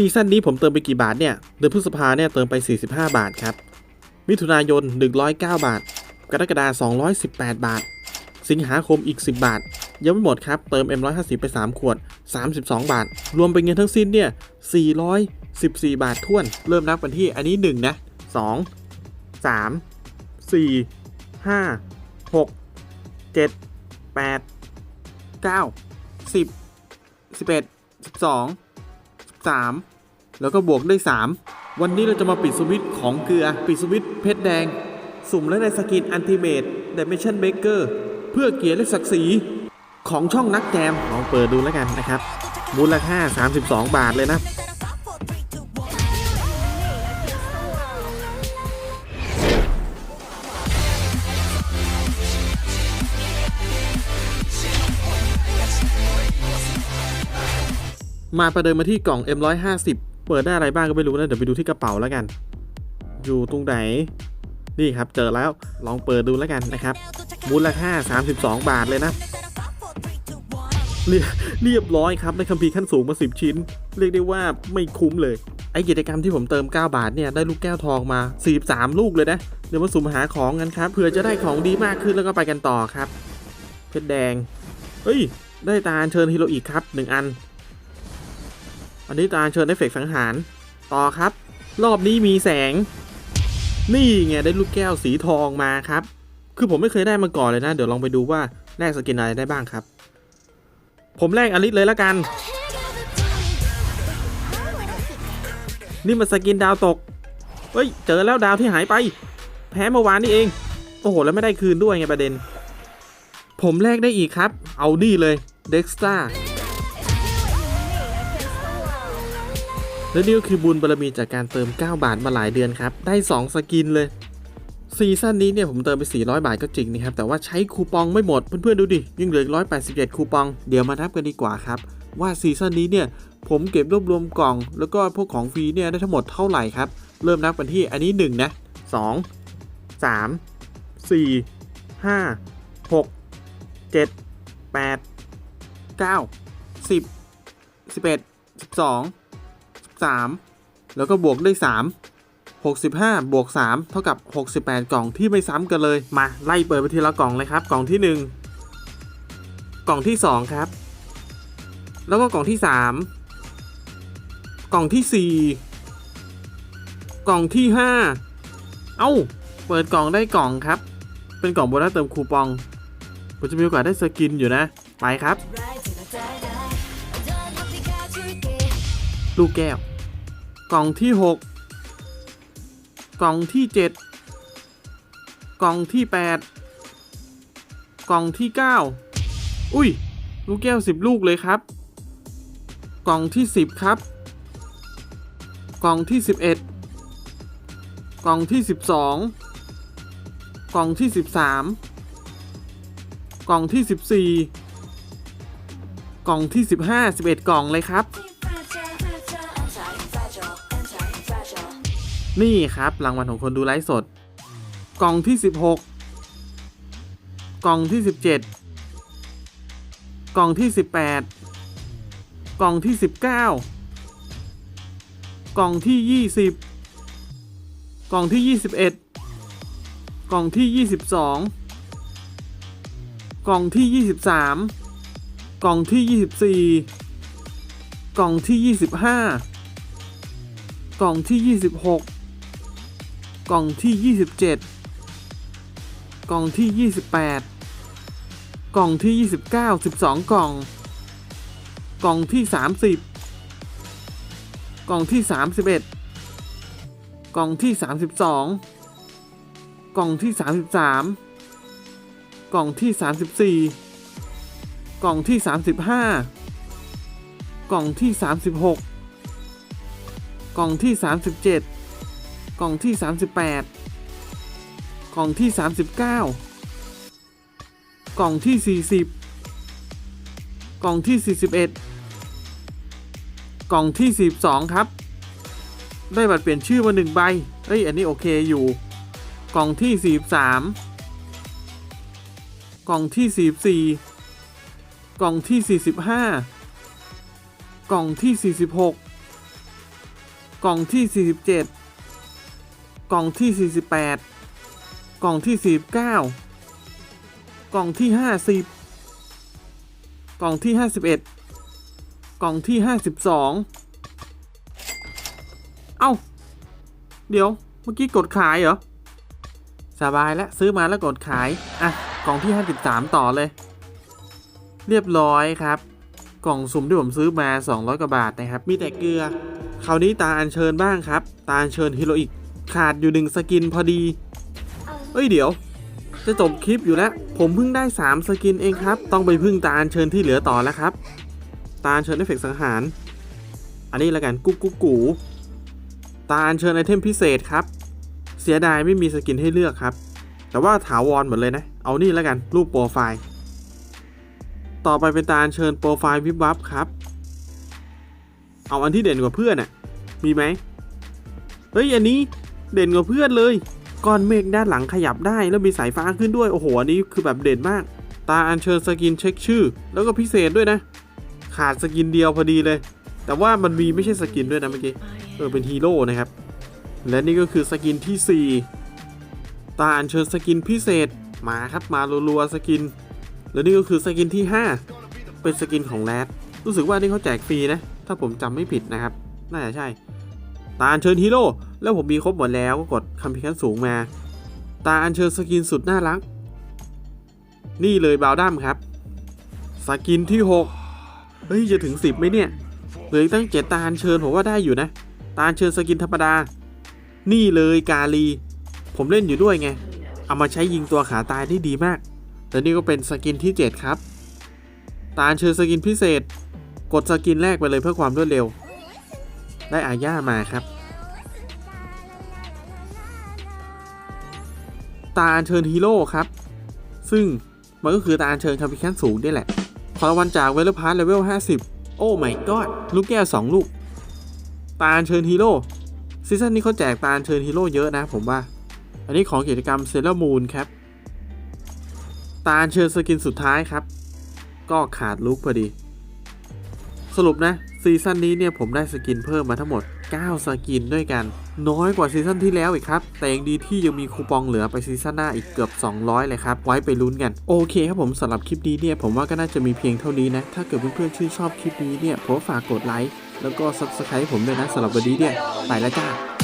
ซีซั่นนี้ผมเติมไปกี่บาทเนี่ย เดือนพฤษภาเนี่ยเติมไป 45 บาทครับ มิถุนายน 109 บาท กรกฎาคม218 บาท สิงหาคมอีก 10 บาท ยังไม่หมดครับ เติม M150 ไป 3 ขวด 32 บาท รวมเป็นเงินทั้งสิ้นเนี่ย 414 บาทท้วน เริ่มนับกันที่อันนี้ 1 นะ 2 3 4 5 6 7 8 9 10 11 12 3 แล้วก็บวกได้ 3 วันนี้เราจะมาปิดสวิตของเกลือ ปิดสวิตเพชรแดง สุ่มและในสกินอันติเมตดิเมชันเบเกอร์เพื่อเกียรติและศักดิ์ศรีของช่องนักแจมลองเปิดดูแล้วกันนะครับ มูลค่า 32 บาทเลยนะ มาประเดิมมาที่กล่อง M150 เปิดได้อะไรบ้างก็ไม่รู้นะ เดี๋ยวไปดูที่กระเป๋าแล้วกัน อยู่ตรงไหน นี่ครับเจอแล้วลองเปิดดูแล้วกันนะครับ มูลค่า 32 บาทเลยนะเรียบร้อยครับได้คัมภีร์ขั้นสูงมา 10 ชิ้น เรียกได้ว่าไม่คุ้มเลย ไอกิจกรรมที่ผมเติม 9 บาทเนี่ย ได้ลูกแก้วทองมา 43 ลูกเลยนะ เดี๋ยวมาสุ่มหาของกันครับเผื่อจะได้ของดีมากขึ้นแล้วก็ไปกันต่อครับ เพชรแดง เฮ้ย ได้ตาอัญเชิญฮีโรอีกครับ 1 อัน อันนี้ตาเชิญเอฟเฟกสังหาร ต่อครับ รอบนี้มีแสง นี่ไงได้ลูกแก้วสีทองมาครับ คือผมไม่เคยได้มาก่อนเลยนะ เดี๋ยวลองไปดูว่าแลกสกินอะไรได้บ้างครับ ผมแลกอลิสเลยละกัน นี่มันสกินดาวตก เฮ้ย เจอแล้วดาวที่หายไป แพ้เมื่อวานนี่เอง โอ้โห แล้วไม่ได้คืนด้วยไงประเด็น ผมแลกได้อีกครับ เอานี่เลยเด็กสตา และนี่ก็คือบุญบารมีจากการเติม 9 บาทมาหลายเดือนครับ ได้ 2 สกินเลยซีซั่นนี้เนี่ยผมเติมไป 400 บาทก็จริงนะครับ แต่ว่าใช้คูปองไม่หมด เพื่อนๆดูดิ ยังเหลือ 187 คูปอง เดี๋ยวมานับกันดีกว่าครับ ว่าซีซั่นนี้เนี่ยผมเก็บรวบรวมกล่อง แล้วก็พวกของฟรีเนี่ยได้ทั้งหมดเท่าไหร่ครับ เริ่มนับกันที่อันนี้ 1 นะ 2 3 4 5 6 7 8 9 10 11 12 13แล้วก็บวกด้วย 3 65 บวก 3 เท่ากับ 68 กล่องที่ไม่ซ้ำกันเลย มาไล่เปิดไปทีละกล่องเลยครับ กล่องที่ 1 กล่องที่ 2 ครับ แล้วก็กล่องที่ 3 กล่องที่ 4 กล่องที่ 5 เอ้า เปิดกล่องได้กล่องครับ เป็นกล่องโบนัสเติมคูปองผมจะมีโอกาสได้สกินอยู่นะ ไปครับ ลูกแก้ว กล่องที่ 6 กล่องที่ 7 กล่องที่ 8 กล่องที่ 9 อุ้ย ลูกแก้ว 10 ลูกเลยครับ กล่องที่ 10 ครับ กล่องที่ 11 กล่องที่ 12 กล่องที่ 13 กล่องที่ 14 กล่องที่ 15 11 กล่องเลยครับ นี่ครับรางวัลของคนดูไลฟ์สด กล่องที่ 16 กล่องที่ 17 กล่องที่ 18 กล่องที่ 19 กล่องที่ 20 กล่องที่ 21 กล่องที่ 22 กล่องที่ 23 กล่องที่ 24 กล่องที่ 25 กล่องที่ 26 กล่องที่ 27 กล่องที่ 28 กล่องที่ 29 12 กล่อง กล่องที่ 30 กล่องที่ 31 กล่องที่ 32 กล่องที่ 33 กล่องที่ 34 กล่องที่ 35 กล่องที่ 36 กล่องที่ 37 กล่องที่ 38 กล่องที่ 39 กล่องที่ 40 กล่องที่ 41 กล่องที่ 42 ครับ ได้บัตรเปลี่ยนชื่อมาหนึ่งใบ เอ้ย อันนี้โอเคอยู่ กล่องที่ 43 กล่องที่ 44 กล่องที่ 45 กล่องที่ 46 กล่องที่ 47 กล่องที่ 48 กล่องที่ 49 กล่องที่ 50 กล่องที่ 51 กล่องที่ 52 เอ้า เดี๋ยว เมื่อกี้กดขายเหรอ สบายแล้วซื้อมาแล้วกดขาย อะ กล่องที่ 53 ต่อเลย เรียบร้อยครับ กล่องสุ่มที่ผมซื้อมา 200 กว่าบาทนะครับ มีแต่เกลือคราวนี้ตาอัญเชิญบ้างครับ ตาอัญเชิญฮิโรอิก ขาดอยู่หนึ่งสกินพอดี เอ้ยเดี๋ยว จะจบคลิปอยู่แล้ว ผมเพิ่งได้ 3 สกินเองครับ ต้องไปพึ่งตาอัญเชิญที่เหลือต่อแล้วครับ ตาอัญเชิญเอฟเฟกต์สังหาร อันนี้ละกันกุ๊กกุ๊กกูตาอัญเชิญไอเทมพิเศษครับ เสียดายไม่มีสกินให้เลือกครับ แต่ว่าถาวรหมดเลยนะ เอานี่แล้วกันรูปโปรไฟล์ ต่อไปเป็นตาอัญเชิญโปรไฟล์วิบวับครับ เอาอันที่เด่นกว่าเพื่อนอะ่ะมีไหมเฮ้ย อันนี้ เด่นกว่าเพื่อนเลย ก้อนเมฆด้านหลังขยับได้แล้วมีสายฟ้าขึ้นด้วย โอ้โห อันนี้คือแบบเด่นมาก ตาอัญเชิญสกินเช็คชื่อ แล้วก็พิเศษด้วยนะ ขาดสกินเดียวพอดีเลย แต่ว่ามันมีไม่ใช่สกินด้วยนะเมื่อกี้ เออเป็นฮีโร่นะครับ และนี่ก็คือสกินที่ 4 ตาอัญเชิญสกินพิเศษ มาครับมารัวๆสกิน แล้วนี่ก็คือสกินที่ 5 เป็นสกินของแรด รู้สึกว่านี่เขาแจกฟรีนะ ถ้าผมจำไม่ผิดนะครับ น่าจะใช่ ตาอัญเชิญฮีโร่ แล้วผมมีครบหมดแล้วก็กดคำพิคันสูงมา ตาอัญเชิญสกินสุดน่ารัก นี่เลยบาวดัมครับ สกินที่ 6 เฮ้ย จะถึง 10ไหมเนี่ยเหลือตั้งเจ็ดตาอัญเชิญผมว่าได้อยู่นะ ตาอัญเชิญสกินธรรมดา นี่เลยกาลี ผมเล่นอยู่ด้วยไง เอามาใช้ยิงตัวขาตายได้ดีมากแต่นี่ก็เป็นสกินที่ 7 ครับ ตาอัญเชิญสกินพิเศษ กดสกินแรกไปเลยเพื่อความรวดเร็ว ได้อาญามาครับ ตาอัญเชิญฮีโร่ครับ ซึ่งมันก็คือตาอัญเชิญคาพิแคนสูงนี่แหละ ขอรางวัลจากเวลพาร์เลเวล 50 โอ้ my god ลูกแก้ว 2 ลูก ตาอัญเชิญฮีโร่ซีซั่นนี้เขาแจกตาอัญเชิญฮีโร่เยอะนะผมว่า อันนี้ของกิจกรรมเซเลอร์มูนครับ ตาอัญเชิญสกินสุดท้ายครับ ก็ขาดลุกพอดี สรุปนะซีซั่นนี้เนี่ยผมได้สกินเพิ่มมาทั้งหมด 9 สกินด้วยกัน น้อยกว่าซีซั่นที่แล้วอีกครับ แต่ยังดีที่ยังมีคูปองเหลือไปซีซั่นหน้าอีกเกือบ 200 เลยครับ ไว้ไปลุ้นกัน โอเคครับผมสำหรับคลิปนี้เนี่ยผมว่าก็น่าจะมีเพียงเท่านี้นะ ถ้าเกิดเพื่อนๆชื่นชอบคลิปนี้เนี่ยผมฝากกดไลค์แล้วก็ซับสไครต์ผมด้วยนะสำหรับวันนี้เนี่ยไปแล้วจ้า